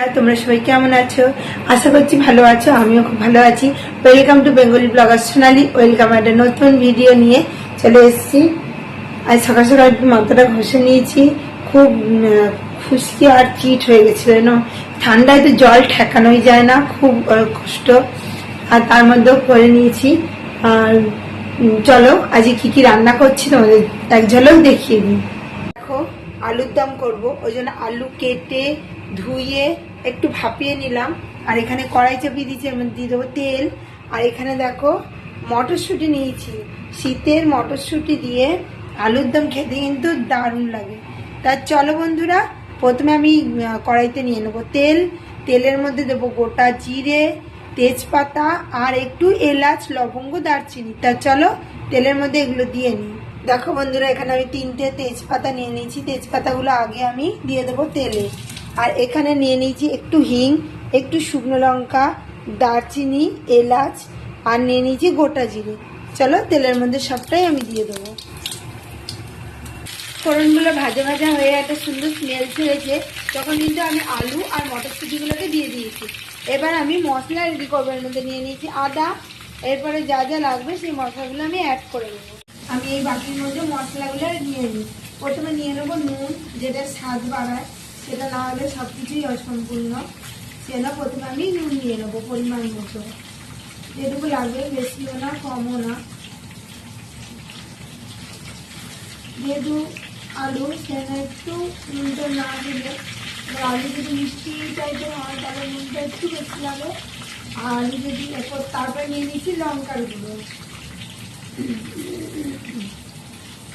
আর তোমরা সবাই কেমন আছো? আশা করছি ভালো আছো, আমিও খুব ভালো আছি। Welcome to Bengali blogger Sonali welcome একটা নতুন ভিডিও নিয়ে চলে এসেছি। আজ সকাল সকাল একটু মাথাটা ঘষে নিয়েছি। খুব খুশকি আর চিট হয়ে গেছিল যেন ঠান্ডায় তো জল ঠেকানোই যায় না, খুব কষ্ট। আর তার মধ্যেও করে নিয়েছি। আর চলো, আজকে কি কি রান্না করছি তোমাদের এক ঝলক দেখিয়ে দিই। দেখো, আলুর দম করব। ওই জন্য আলু কেটে, ধুয়ে একটু ভাপিয়ে নিলাম। আর এখানে কড়াই চাপিয়ে দিয়েছি মধ্যে দিয়ে দেবো তেল। আর এখানে দেখো, মটরশুঁটি নিয়েছি। শীতের মটরশুঁটি দিয়ে আলুর দম খেতে কিন্তু দারুণ লাগে। তার চলো বন্ধুরা, প্রথমে আমি কড়াইতে নিয়ে নেব তেল। তেলের মধ্যে দেবো গোটা জিরে, তেজপাতা আর একটু এলাচ, লবঙ্গ, দারচিনি। তা চলো, তেলের মধ্যে এগুলো দিয়ে নিই। দেখো বন্ধুরা, এখানে আমি তিনটে তেজপাতা নিয়ে নিয়েছি। তেজপাতাগুলো আগে আমি দিয়ে দেবো তেলে। আর এখানে নিয়ে নিয়েছি একটু হিং, একটু শুকনো লঙ্কা, দারচিনি, এলাচ, আর নিয়ে নিয়েছি গোটা জিরে। চলো তেলের মধ্যে সবটাই আমি দিয়ে দেবো। ফোড়নগুলো ভাজা ভাজা হয়ে একটা সুন্দর স্মেল ছেড়েছে তখন কিন্তু আমি আলু আর মটরশুঁটিগুলোকে দিয়ে দিয়েছি। এবার আমি মশলা রেডি করব এর মধ্যে নিয়ে নিয়েছি আদা। এরপরে যা যা লাগবে সেই মশলাগুলো আমি অ্যাড করে দেবো আমি এই বাটির মধ্যে মশলাগুলো নিয়ে নিই। প্রথমে নিয়ে নেব নুন, যেটা স্বাদ বাড়ায়। সেটা না হলে সব কিছুই অসম্পূর্ণ। সেটা প্রথমে আমি নুন নিয়ে নেব পরিমাণ মতো। যেটুকু লাগবে বেশিও না, কমও না। যেহেতু আলু সেখানে একটু নুনটা না দিলে আলু যদি মিষ্টি টাইপের হয়, তাহলে নুনটা একটু বেশি লাগে। আর আলু যদি এরপর তারপরে নিয়ে নিচ্ছি লঙ্কার গুঁড়ো।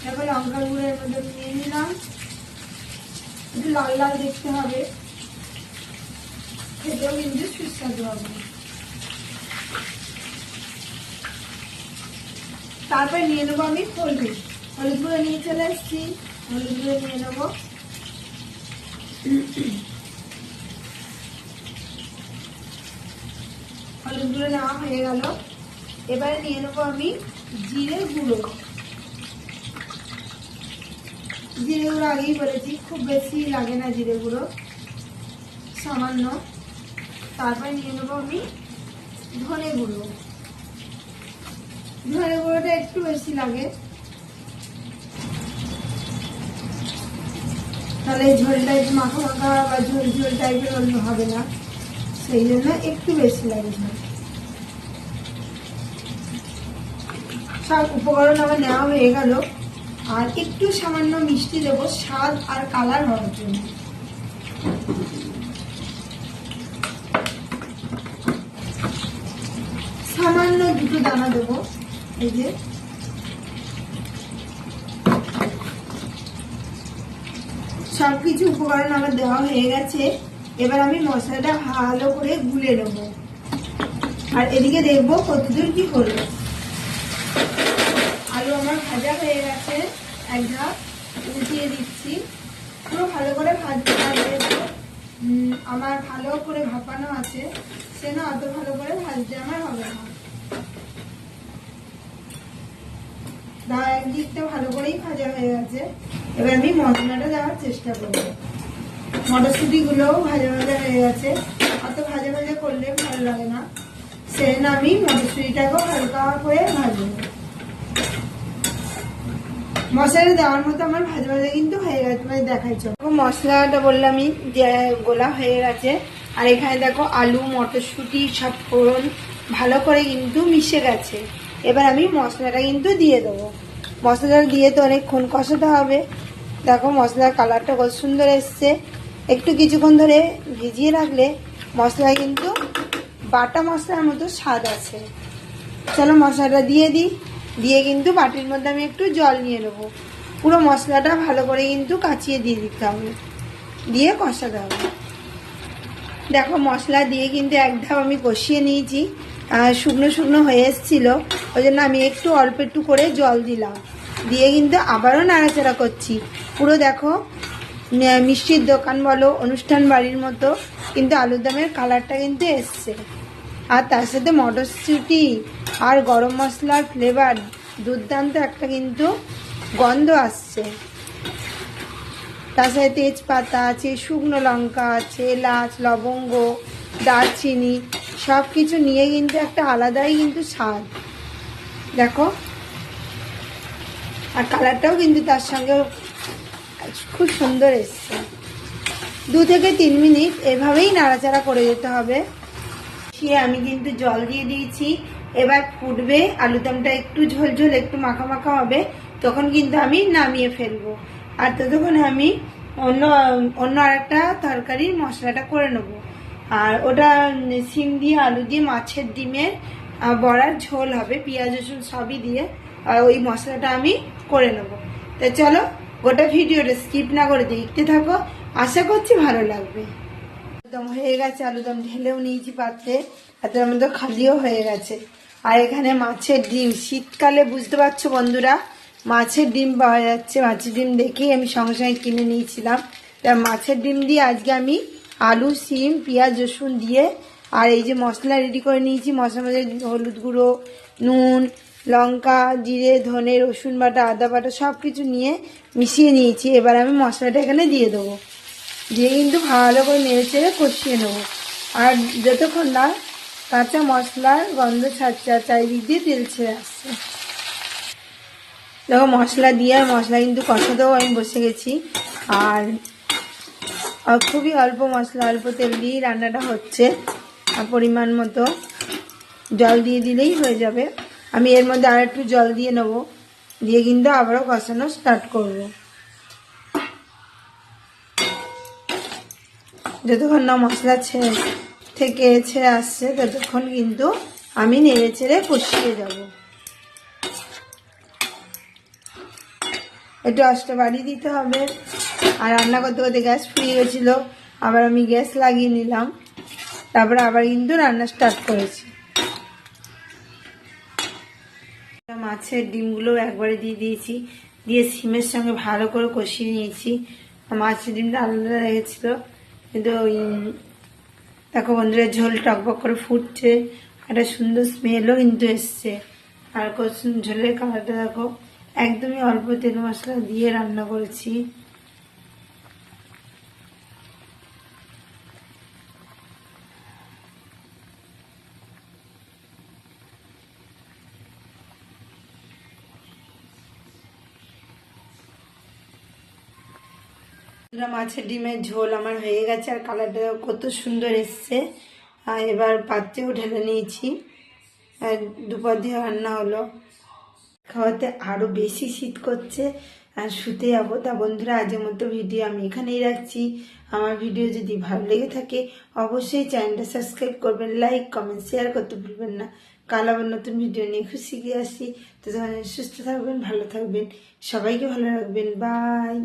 এবার লঙ্কার গুঁড়ো এর মধ্যে নিয়ে নিলাম। একটু লাল লাল দেখতে হবে। খেতেও কিন্তু সুস্বাদু হবে। তারপরে নিয়ে নেব আমি হলুদ। হলুদ গুঁড়ো নিয়ে চলে এসেছি। হলুদ গুঁড়ো নিয়ে নেব। হলুদ গুঁড়ো নেওয়া হয়ে গেল। এবারে নিয়ে নেব আমি জিরে গুঁড়ো। জিরে গুঁড়ো আগেই বলেছি, খুব বেশি লাগে না জিরে গুঁড়ো সামান্য। তারপরে নিয়ে নেব আমি ধনে গুঁড়ো। ধনে গুঁড়োটা একটু বেশি লাগে। তাহলে ঝোল টাইপ মাখা মাখা বা ঝোল ঝোল টাইপের অন্য হবে না। সেই জন্য একটু বেশি লাগে ঝোল। সব উপকরণ আমার নেওয়া হয়ে গেল। আর একটু সামান্য মিষ্টি দেবো, স্বাদ আর কালার হওয়ার জন্য। সামান্য দুটো দানা দেবো, এই যে। সবকিছু উপকরণ আমার দেওয়া হয়ে গেছে। এবার আমি মশলাটা ভালো করে গুলে নেব। আর এদিকে দেখব কতদূর কি করব আলু আমার ভাজা হয়ে গেছে। এক ধাপ উল্টিয়ে দিচ্ছি। পুরো ভালো করে ভাজতে পারবে আমার ভালো করে ভাপানো আছে। সে না অত ভালো করে ভাজতে আমার হবে না। একদিকটা ভালো করেই ভাজা হয়ে গেছে। এবার আমি মশলাটা দেওয়ার চেষ্টা করব। মটরশুঁটি গুলোও ভাজা ভাজা হয়ে গেছে। অত ভাজা ভাজা করলে ভালো লাগে না। সেজন্য আমি মটরশুঁটিটাকেও হালকা করে ভাজবো। মশলাটা দেওয়ার মতো আমার ভাজা ভাজা কিন্তু হয়ে গেছে মানে দেখাই মশলাটা বললামই যে গোলা হয়ে গেছে। আর এখানে দেখো আলু, মটরশুঁটি সব ফোড়ন ভালো করে কিন্তু মিশে গেছে। এবার আমি মশলাটা কিন্তু দিয়ে দেবো। মশলাটা দিয়ে তো অনেকক্ষণ কষাতে হবে। দেখো, মশলার কালারটা কত সুন্দর এসছে। একটু কিছুক্ষণ ধরে ভিজিয়ে রাখলে মশলা কিন্তু বাটা মশলার মতো স্বাদ আছে। চলো মশলাটা দিয়ে দিই। দিয়ে কিন্তু বাটির মধ্যে আমি একটু জল নিয়ে নেব। পুরো মশলাটা ভালো করে কিন্তু কাচিয়ে দিয়ে দিতে হবে। দিয়ে কষাতে হবে। দেখো, মশলা দিয়ে কিন্তু এক ধাপ আমি কষিয়ে নিয়েছি। শুকনো শুকনো হয়ে এসেছিল। ওই জন্য আমি একটু অল্প একটু করে জল দিলাম। দিয়ে কিন্তু আবারও নাড়াচাড়া করছি। পুরো দেখো, মিষ্টির দোকান বলো, অনুষ্ঠান বাড়ির মতো কিন্তু আলুর দমের কালারটা কিন্তু এসছে। আর তার সাথে মটরশুঁটি আর গরম মশলার ফ্লেভার দুর্দান্ত একটা কিন্তু গন্ধ আসছে। তার সাথে তেজপাতা আছে, শুকনো লঙ্কা আছে, এলাচ, লবঙ্গ, দারচিনি সব কিছু নিয়ে কিন্তু একটা আলাদাই কিন্তু স্বাদ। দেখো? আর কালারটাও কিন্তু তার সঙ্গে খুব সুন্দর এসছে। দু থেকে তিন মিনিট এভাবেই নাড়াচাড়া করে যেতে হবে। সে আমি কিন্তু জল দিয়ে দিয়েছি। এবার ফুটবে, আলুদমটা একটু ঝোল ঝোল, একটু মাখা মাখা হবে, তখন কিন্তু আমি নামিয়ে ফেলব। আর ততক্ষণ আমি অন্য অন্য আরেকটা তরকারির মশলাটা করে নেব। আর ওটা সিম দিয়ে, আলু দিয়ে, মাছের ডিমের বড়ার ঝোল হবে, পেঁয়াজ, রসুন সবই দিয়ে ওই মশলাটা আমি করে নেব। তো চলো, গোটা ভিডিওটা স্কিপ না করে দেখতে থাকো। আশা করছি ভালো লাগবে। আলুদম হয়ে গেছে, আলুদম ঢেলেও নিয়েছি পাত্রে আর তার মধ্যে খালিও হয়ে গেছে। আর এখানে মাছের ডিম, শীতকালে বুঝতে পারছ বন্ধুরা, মাছের ডিম পাওয়া যাচ্ছে, মাছের ডিম দেখেই আমি সঙ্গে সঙ্গে কিনে নিয়েছিলাম। তা মাছের ডিম দিয়ে আজকে আমি আলু, সিম, পেঁয়াজ, রসুন দিয়ে, আর এই যে মশলা রেডি করে নিয়েছি, মশলার মধ্যে হলুদ গুঁড়ো, নুন, লঙ্কা, জিরে, ধনে, রসুন বাটা, আদা বাটা সব কিছু নিয়ে মিশিয়ে নিয়েছি। এবার আমি মশলাটা এখানে দিয়ে দেবো। দিয়ে কিন্তু ভালো করে নেড়ে চেড়ে কষিয়ে নেব। আর যতক্ষণ না কাঁচা মশলার গন্ধ ছাড়ছে চারিদিক দিয়ে তেল ছেড়ে আসছে। দেখো মশলা দিয়ে আর মশলা কিন্তু কষাতেও আমি বসে গেছি। আর খুবই অল্প মশলা, অল্প তেল দিয়েই রান্নাটা হচ্ছে। আর পরিমাণ মতো জল দিয়ে দিলেই হয়ে যাবে। আমি এর মধ্যে আর একটু জল দিয়ে নেব। দিয়ে কিন্তু আবারও কষানো স্টার্ট করব। যতক্ষণ না মশলা থেকে ছেড়ে আসছে, ততক্ষণ কিন্তু আমি নেড়ে চেড়ে কষিয়ে যাব একটু আস্তে বাড়িয়ে দিতে হবে। আর রান্না করতে করতে গ্যাস ফুরিয়ে গেছিল, আবার আমি গ্যাস লাগিয়ে নিলাম। তারপরে আবার কিন্তু রান্না স্টার্ট করেছি। মাছের ডিমগুলো একবারে দিয়ে দিয়েছি, দিয়ে সিমের সঙ্গে ভালো করে কষিয়ে নিয়েছি। মাছের ডিমটা আলাদা লেগেছিলো কিন্তু ওই, দেখো বন্ধুরা, ঝোল টকবক করে ফুটছে। একটা সুন্দর স্মেলও কিন্তু এসছে। আর ঝোলের কালারটা দেখো। একদমই অল্প তেল মশলা দিয়ে রান্না করেছি। বন্ধুরা, মাছের ডিমের ঝোল আমার হয়ে গেছে আর কালারটা কত সুন্দর এসছে। এবার পাত্রেও ঢেলে নিয়েছি। আর দুপুর দিয়ে রান্না হলো। খাওয়াতে আরও বেশি শীত করছে আর শুতে যাব। তা বন্ধুরা আজের মতো ভিডিও আমি এখানেই রাখছি। আমার ভিডিও যদি ভালো লেগে থাকে অবশ্যই চ্যানেলটা সাবস্ক্রাইব করবেন লাইক কমেন্ট শেয়ার করতে ভুলবেন না। কাল আবার নতুন ভিডিও নিয়ে খুশি গিয়ে আসি তো সুস্থ থাকবেন ভালো থাকবেন। সবাইকে ভালো রাখবেন। বাই।